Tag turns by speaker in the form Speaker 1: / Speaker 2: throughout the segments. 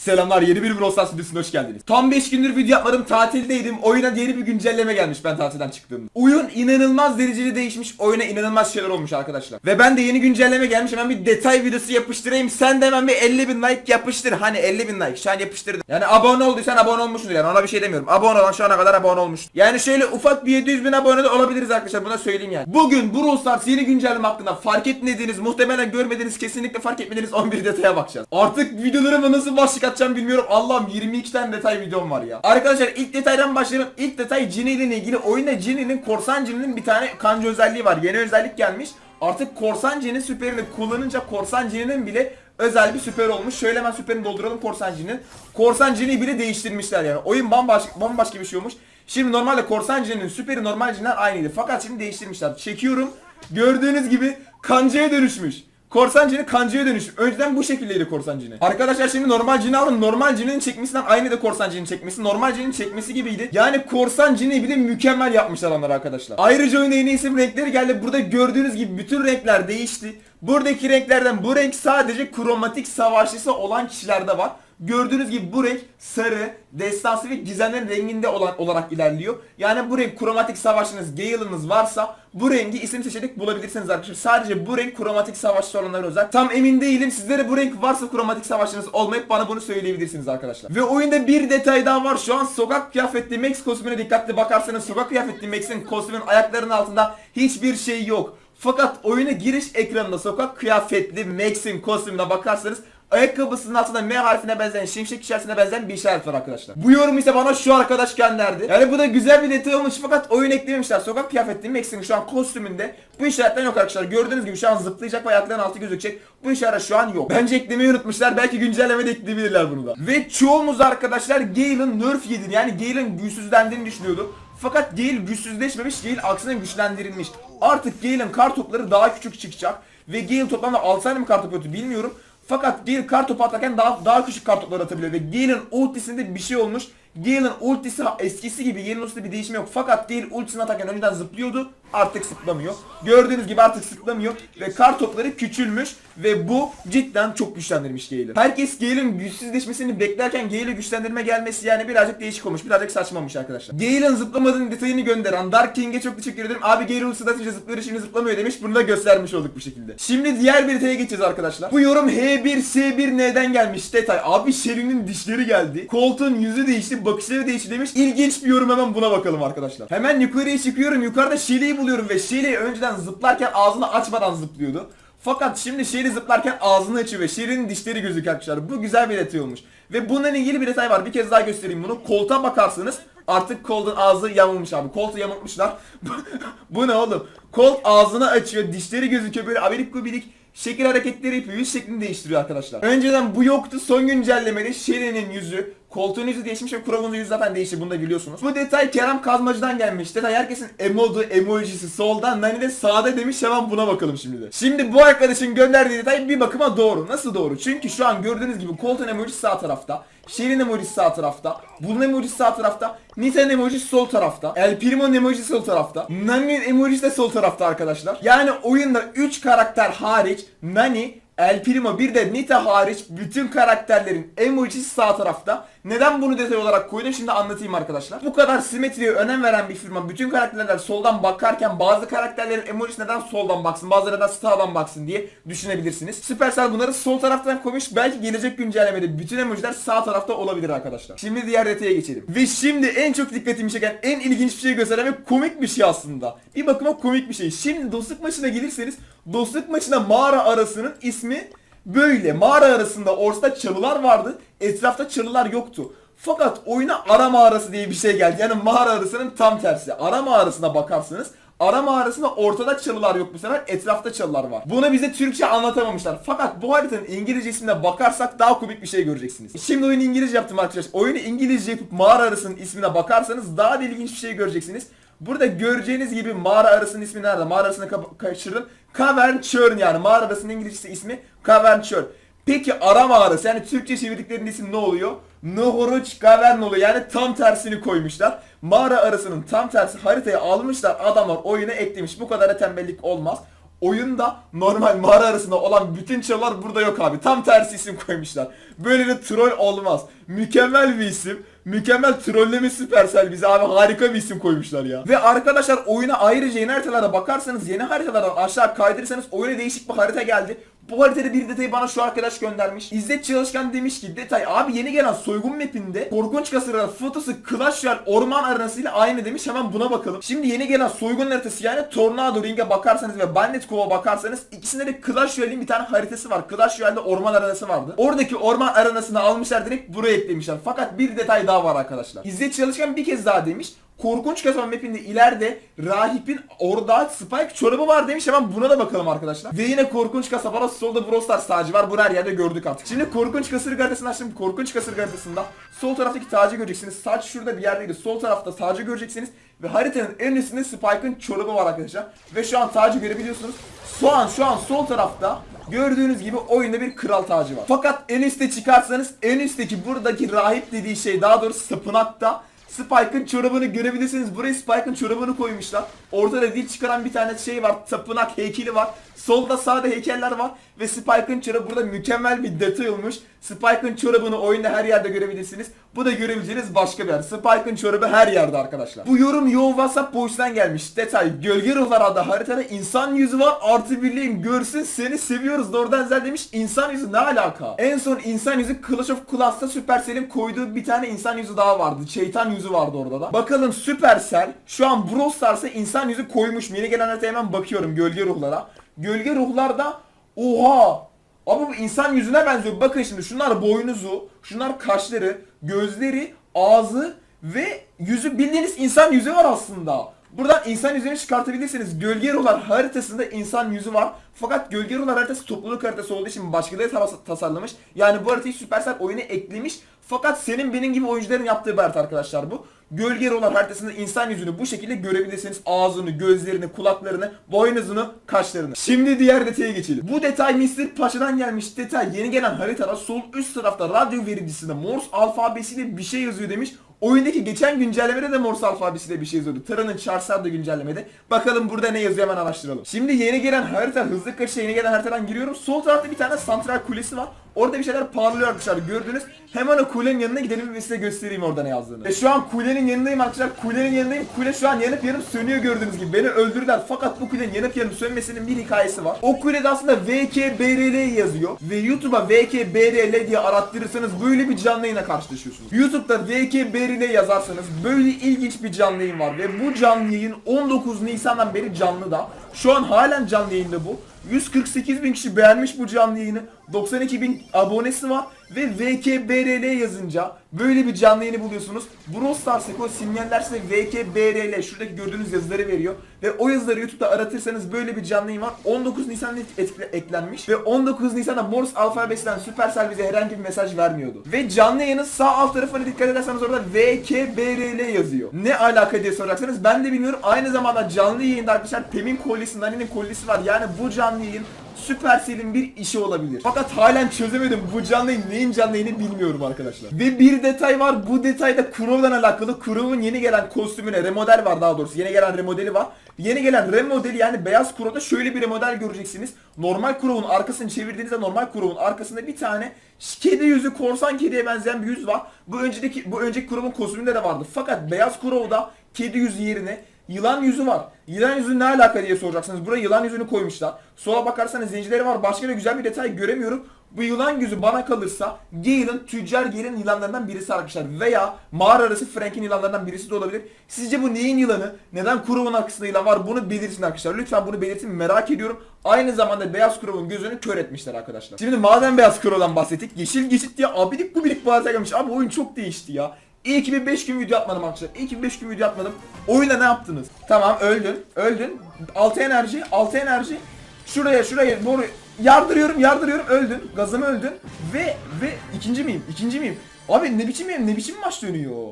Speaker 1: Selamlar yeni bir Brawl Stars videosuna hoş geldiniz. Tam 5 gündür video yapmadım tatildeydim. Oyuna yeni bir güncelleme gelmiş ben tatilden çıktığımda. Oyun inanılmaz derecede değişmiş. Oyuna inanılmaz şeyler olmuş arkadaşlar. Ve ben de yeni güncelleme gelmiş hemen bir detay videosu yapıştırayım. Sen de hemen bir 50 bin like yapıştır. Hani 50 bin like şu an yapıştırdım. Yani abone olduysan abone olmuşsundur yani ona bir şey demiyorum. Abone olan şu ana kadar abone olmuş. Yani şöyle ufak bir 700 bin abone de olabiliriz arkadaşlar buna söyleyeyim yani. Bugün Brawl Stars yeni güncelleme hakkında fark etmediğiniz muhtemelen görmediğiniz kesinlikle fark etmediğiniz 11 detaya bakacağız. Artık videolarıma nasıl başlık atacağım bilmiyorum. Allah'ım 22 tane detay videom var ya. Arkadaşlar ilk detaydan başlayalım. İlk detay Ginny ile ilgili. Oyunda Ginny'nin korsan Ginny'nin bir tane kanca özelliği var. Yeni özellik gelmiş. Artık korsan Ginny süperini kullanınca korsan Ginny'nin bile özel bir süper olmuş. Şöyle hemen süperini dolduralım korsan Ginny'nin. Korsan Ginny'yi bile değiştirmişler yani. Oyun bambaşka, bambaşka bir şey olmuş. Şimdi normalde korsan Ginny'nin süperi normal Ginny'den aynıydı. Fakat şimdi değiştirmişler. Çekiyorum. Gördüğünüz gibi kancaya dönüşmüş. Korsan cini kancaya dönüşüm. Önceden bu şekildeydi korsan cini. Arkadaşlar şimdi normal cini alın. Normal cininin çekmesinden aynı da korsan cinin çekmesi. Normal cinin çekmesi gibiydi. Yani korsan cini bile mükemmel yapmışlar onlar arkadaşlar. Ayrıca oyunda yeni isim renkleri geldi. Burada gördüğünüz gibi bütün renkler değişti. Buradaki renklerden bu renk sadece kromatik savaşçısı olan kişilerde var. Gördüğünüz gibi bu renk sarı, destansı ve gizemlerin renginde olan olarak ilerliyor. Yani bu renk kromatik savaşçınız, Gale'ınız varsa bu rengi isim seçerek bulabilirsiniz arkadaşlar. Sadece bu renk kromatik savaşçı olanlara özel. Tam emin değilim. Sizlere bu renk varsa kromatik savaşçınız olmayıp bana bunu söyleyebilirsiniz arkadaşlar. Ve oyunda bir detay daha var. Şu an sokak kıyafetli Max kostümüne dikkatli bakarsanız sokak kıyafetli Max'in kostümün ayaklarının altında hiçbir şey yok. Fakat oyuna giriş ekranında sokak kıyafetli Max'in kostümüne bakarsanız ayakkabısının altında M harfine benzeyen şimşek işaretine benzeyen bir işaret var arkadaşlar. Bu yorum ise bana şu arkadaş gönderdi. Yani bu da güzel bir detay olmuş fakat oyun eklememişler. Sokak kıyafetli Max'in şu an kostümünde bu işaretler yok arkadaşlar. Gördüğünüz gibi şu an zıplayacak ve ayaklarının altı gözükecek. Bu işaret şu an yok. Bence eklemeyi unutmuşlar. Belki güncellemede ekleyebilirler bunu da. Ve çoğumuz arkadaşlar Gale'ın nerf yediğini yani Gale'ın güçsüzlendiğini düşünüyordu. Fakat Gale güçsüzleşmemiş, Gale aksine güçlendirilmiş. Artık Gale'ın kar topları daha küçük çıkacak. Ve Gale toplamda 6 tane mi kar topu bilmiyorum. Fakat Gale kar topu atarken daha daha küçük kar topları atabiliyor ve Gale'ın ultisinde bir şey olmuş. Gale'ın ultisi eskisi gibi Gale'ın ultisinde bir değişme yok. Fakat Gale ultisini atarken önceden zıplıyordu. Artık zıplamıyor. Gördüğünüz gibi artık zıplamıyor ve kar topları küçülmüş ve bu cidden çok güçlendirmiş Gale'ı. Herkes Gale'ın güçsüzleşmesini beklerken Gale'e güçlendirme gelmesi yani birazcık değişik olmuş. Birazcık saçmamış arkadaşlar. Gale'ın zıplamadığının detayını gönderen Dark King'e çok teşekkür ederim. Abi Gale ultisi atınca zıplıyor şimdi zıplamıyor demiş. Bunu da göstermiş olduk bu şekilde. Şimdi diğer bir detaya geçeceğiz arkadaşlar. Bu yorum H1S1N'den gelmiş detay. Abi Sherry'nin dişleri geldi. Colt'un yüzü değişti, bakışları değişti demiş. İlginç bir yorum hemen buna bakalım arkadaşlar. Hemen yukarıya çıkıyorum. Yukarıda Shelly'yi buluyorum ve Shelly önceden zıplarken ağzını açmadan zıplıyordu. Fakat şimdi Shelly zıplarken ağzını açıyor ve Shelly'nin dişleri gözüküyor arkadaşlar. Bu güzel bir detay olmuş. Ve bununla ilgili bir detay var. Bir kez daha göstereyim bunu. Koltuğa bakarsanız artık Colt'un ağzı yamulmuş abi. Colt'u yamultmuşlar. Bu ne oğlum? Colt ağzını açıyor. Dişleri gözüküyor böyle abirik gubirik şekil hareketleri yapıyor. Yüz şeklini değiştiriyor arkadaşlar. Önceden bu yoktu. Son güncellemede Shelly'nin yüzü, Colt'un yüzü değişmiş ve Chrome'un yüzü zaten değişti. Bunu da biliyorsunuz. Bu detay Kerem Kazmacı'dan gelmiş. Detay herkesin emodu, emojisi solda, Nani de sağda demiş. Hemen buna bakalım şimdi de. Şimdi bu arkadaşın gönderdiği detay bir bakıma doğru. Nasıl doğru? Çünkü şu an gördüğünüz gibi Colt'un emojisi sağ tarafta. Shelly'nin emojisi sağ tarafta. Bunun emojisi sağ tarafta. Nita'nın emojisi sol tarafta. El Primo'nun emojisi sol tarafta. Nani'nin emojisi de sol tarafta arkadaşlar. Yani oyunda 3 karakter hariç Nani, El Primo bir de Nita hariç bütün karakterlerin emojisi sağ tarafta. Neden bunu detay olarak koydum şimdi anlatayım arkadaşlar. Bu kadar simetriye önem veren bir firma bütün karakterler soldan bakarken bazı karakterlerin emojisi neden soldan baksın bazıları neden sağdan baksın diye düşünebilirsiniz. Supercell bunları sol taraftan koymuş belki gelecek güncellemede bütün emojiler sağ tarafta olabilir arkadaşlar. Şimdi diğer detaya geçelim. Ve şimdi en çok dikkatimi çeken en ilginç bir şey gösteren ve komik bir şey aslında. Bir bakıma komik bir şey. Şimdi dostluk maçına gelirseniz dostluk maçına mağara arasının ismi böyle. Mağara arasında ortada çalılar vardı. Etrafta çalılar yoktu. Fakat oyuna ara mağarası diye bir şey geldi. Yani mağara arasının tam tersi. Ara mağarasına bakarsanız Ara mağarasında ortada çalılar yok bu sefer etrafta çalılar var. Bunu bize Türkçe anlatamamışlar. Fakat bu haritanın İngilizcesine bakarsak daha komik bir şey göreceksiniz. Şimdi oyunu İngilizce yaptım arkadaşlar. Oyunu İngilizce yapıp mağara arasının ismine bakarsanız daha da ilginç bir şey göreceksiniz. Burada göreceğiniz gibi mağara arasının ismi nerede? Mağara arasını ka- kaçırdım. Cavern Churn yani mağara arasının İngilizcesi ismi Cavern Churn. Peki ara mağarası yani Türkçe çevirdiklerinde isim ne oluyor? Nohoruç Cavern oluyor yani tam tersini koymuşlar. Mağara arasının tam tersi haritayı almışlar adamlar oyuna eklemiş. Bu kadar da tembellik olmaz. oyunda normal mağara arasında olan bütün çalılar burada yok abi. Tam tersi isim koymuşlar. Böyle de troll olmaz. Mükemmel bir isim. Mükemmel trolleme Supercell bize abi harika bir isim koymuşlar ya. Ve arkadaşlar oyuna ayrıca yeni haritalara bakarsanız yeni haritalardan aşağı kaydırırsanız oyuna değişik bir harita geldi. Bu haritada bir detayı bana şu arkadaş göndermiş. İzzet Çalışkan demiş ki detay abi yeni gelen soygun mapinde korkunç kasırlar fotosu Clash Royale orman arenasıyla aynı demiş. Hemen buna bakalım. Şimdi yeni gelen soygun haritası yani Tornado Ring'e bakarsanız ve Bandit Cove'a bakarsanız ikisinde de Clash Royale'in bir tane haritası var. Clash Royale'de orman arenası vardı. Oradaki orman arenasını almışlar direkt buraya eklemişler. Fakat bir detay daha var arkadaşlar. İzzet Çalışkan bir kez daha demiş. Korkunç kasaba mapinde ileride rahipin orada spike çorabı var demiş hemen buna da bakalım arkadaşlar. Ve yine korkunç kasabada solda Brawl Stars tacı var. Bunu her yerde gördük artık. Şimdi korkunç kasırga haritasını açtım. Korkunç kasırga haritasında sol taraftaki tacı göreceksiniz. Saç şurada bir yerdeydi. Sol tarafta tacı göreceksiniz. Ve haritanın en üstünde Spike'ın çorabı var arkadaşlar. Ve şu an tacı görebiliyorsunuz. Şu an şu an sol tarafta Gördüğünüz gibi oyunda bir kral tacı var. Fakat en üste çıkarsanız en üstteki buradaki rahip dediği şey daha doğrusu tapınakta Spike'ın çorabını görebilirsiniz. Buraya Spike'ın çorabını koymuşlar. Ortada dil çıkaran bir tane şey var. Tapınak heykeli var. Solda sağda heykeller var. Ve Spike'ın çorabı burada mükemmel bir detay olmuş. Spike'ın çorabını oyunda her yerde görebilirsiniz. Bu da görebileceğiniz başka bir yer. Spike'ın çorabı her yerde arkadaşlar. Bu yorum yoğun WhatsApp boştan gelmiş. Detay. Gölge ruhlar adlı haritada insan yüzü var. Artı birliğin görsün seni seviyoruz. Doğrudan zel demiş. İnsan yüzü ne alaka? En son insan yüzü Clash of Clans'ta Supercell'in koyduğu bir tane insan yüzü daha vardı. Şeytan yüzü vardı orada da. Bakalım Supercell şu an Brawl Stars'a insan yüzü koymuş. mu? Yeni gelen hemen bakıyorum gölge ruhlara. Gölge ruhlarda oha Abi bu insan yüzüne benziyor. Bakın şimdi şunlar boynuzu, şunlar kaşları, gözleri, ağzı ve yüzü bildiğiniz insan yüzü var aslında. Buradan insan yüzünü çıkartabilirsiniz. Gölge Ruhlar haritasında insan yüzü var. Fakat Gölge Ruhlar haritası topluluk haritası olduğu için başkaları tas- tasarlamış. Yani bu haritayı Supercell oyuna eklemiş. Fakat senin benim gibi oyuncuların yaptığı bir harita arkadaşlar bu. Gölge Ruhlar haritasında insan yüzünü bu şekilde görebilirsiniz. Ağzını, gözlerini, kulaklarını, boynuzunu, kaşlarını. Şimdi diğer detaya geçelim. Bu detay Mr. Paşa'dan gelmiş detay. Yeni gelen haritada sol üst tarafta radyo vericisinde Morse alfabesiyle bir şey yazıyor demiş. Oyundaki geçen güncellemede de Morse alfabesiyle bir şey yazıyordu. Tırının Charsar da güncellemede. Bakalım burada ne yazıyor hemen araştıralım. Şimdi yeni gelen harita hızlı kaçışa yeni gelen haritadan giriyorum. Sol tarafta bir tane santral kulesi var. Orada bir şeyler parlıyor arkadaşlar gördünüz. Hemen o kulenin yanına gidelim ve size göstereyim orada ne yazdığını. Ve şu an kulenin yanındayım arkadaşlar. Kulenin yanındayım. Kule şu an yanıp yanıp sönüyor gördüğünüz gibi. Beni öldürdüler. Fakat bu kulenin yanıp yanıp sönmesinin bir hikayesi var. O kulede aslında VKBRL yazıyor. Ve YouTube'a VKBRL diye arattırırsanız böyle bir canlı yayına karşılaşıyorsunuz. YouTube'da VKBRL yazarsanız böyle ilginç bir canlı yayın var. Ve bu canlı yayın 19 Nisan'dan beri canlı da. Şu an halen canlı yayında bu. 148 bin kişi beğenmiş bu canlı yayını. 92 bin abonesi var. Ve VKBRL yazınca böyle bir canlı yayını buluyorsunuz. Brawl Stars Eko sinyaller size VKBRL şuradaki gördüğünüz yazıları veriyor. Ve o yazıları YouTube'da aratırsanız böyle bir canlı yayın var. 19 Nisan'da etkile- eklenmiş. Ve 19 Nisan'da Morse alfabesinden Supercell bize herhangi bir mesaj vermiyordu. Ve canlı yayının sağ alt tarafına dikkat ederseniz orada VKBRL yazıyor. Ne alaka diye soracaksınız ben de bilmiyorum. Aynı zamanda canlı yayında arkadaşlar Pem'in kolyesi, Nani'nin kolyesi var. Yani bu canlı yayın Supercell'in bir işi olabilir. Fakat halen çözemedim. Bu canlı neyin canlı yayını bilmiyorum arkadaşlar. Ve bir detay var. Bu detay da Crow'dan alakalı. Crow'un yeni gelen kostümüne remodel var daha doğrusu. Yeni gelen remodeli var. Yeni gelen remodeli yani beyaz Crow'da şöyle bir remodel göreceksiniz. Normal Crow'un arkasını çevirdiğinizde normal Crow'un arkasında bir tane kedi yüzü korsan kediye benzeyen bir yüz var. Bu önceki bu önceki Crow'un kostümünde de vardı. Fakat beyaz Crow'da kedi yüzü yerine Yılan yüzü var. Yılan yüzü ne alaka diye soracaksınız. Buraya yılan yüzünü koymuşlar. Sola bakarsanız zincirleri var. Başka da güzel bir detay göremiyorum. Bu yılan yüzü bana kalırsa Gale'ın tüccar Gale'in yılanlarından birisi arkadaşlar. Veya mağara arası Frank'in yılanlarından birisi de olabilir. Sizce bu neyin yılanı? Neden Kurum'un arkasında yılan var? Bunu belirtin arkadaşlar. Lütfen bunu belirtin merak ediyorum. Aynı zamanda Beyaz Kurum'un gözünü kör etmişler arkadaşlar. Şimdi madem Beyaz Kurum'dan bahsettik. Yeşil geçit diye abidik gubidik bazen gelmiş. Abi oyun çok değişti ya. İyi ki bir 5 gün video atmadım arkadaşlar. İyi ki bir 5 gün video atmadım. Oyunda ne yaptınız? Tamam öldün. Öldün. 6 enerji. 6 enerji. Şuraya şuraya doğru yardırıyorum yardırıyorum öldün. Gazımı öldün. Ve ve ikinci miyim? İkinci miyim? Abi ne biçim ne biçim maç dönüyor?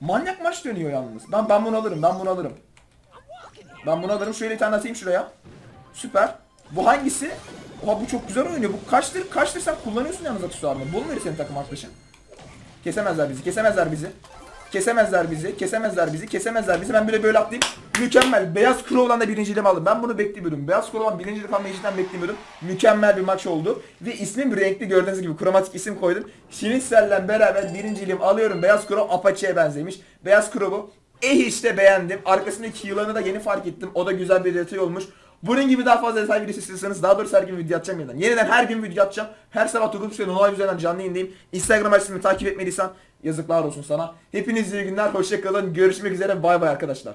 Speaker 1: Manyak maç dönüyor yalnız. Ben ben bunu alırım. Ben bunu alırım. Ben bunu alırım. Şöyle bir tane atayım şuraya. Süper. Bu hangisi? Oha bu çok güzel oynuyor. Bu kaçtır? Kaçtır sen kullanıyorsun yalnız aksesuarını. Bu mu senin takım arkadaşın? Kesemezler bizi, kesemezler bizi. Kesemezler bizi, kesemezler bizi, kesemezler bizi. Ben böyle böyle atlayayım. Mükemmel. Beyaz Crow'dan da birinciliğimi aldım. Ben bunu beklemiyordum. Beyaz Crow'dan birincilik almayı cidden beklemiyordum. Mükemmel bir maç oldu. Ve ismim renkli gördüğünüz gibi kromatik isim koydum. Şinitsel'le beraber birinciliğimi alıyorum. Beyaz Crow Apache'ye benzemiş. Beyaz Crow'u eh işte beğendim. Arkasındaki yılanı da yeni fark ettim. O da güzel bir detay olmuş. Bunun gibi daha fazla detay videosu istiyorsanız daha doğrusu her gün video atacağım yeniden. Yeniden her gün video atacağım. Her sabah Google Play'den olay üzerinden canlı yayındayım. Instagram adresimi takip etmediysen yazıklar olsun sana. Hepinize iyi günler. Hoşçakalın. Görüşmek üzere. Bay bay arkadaşlar.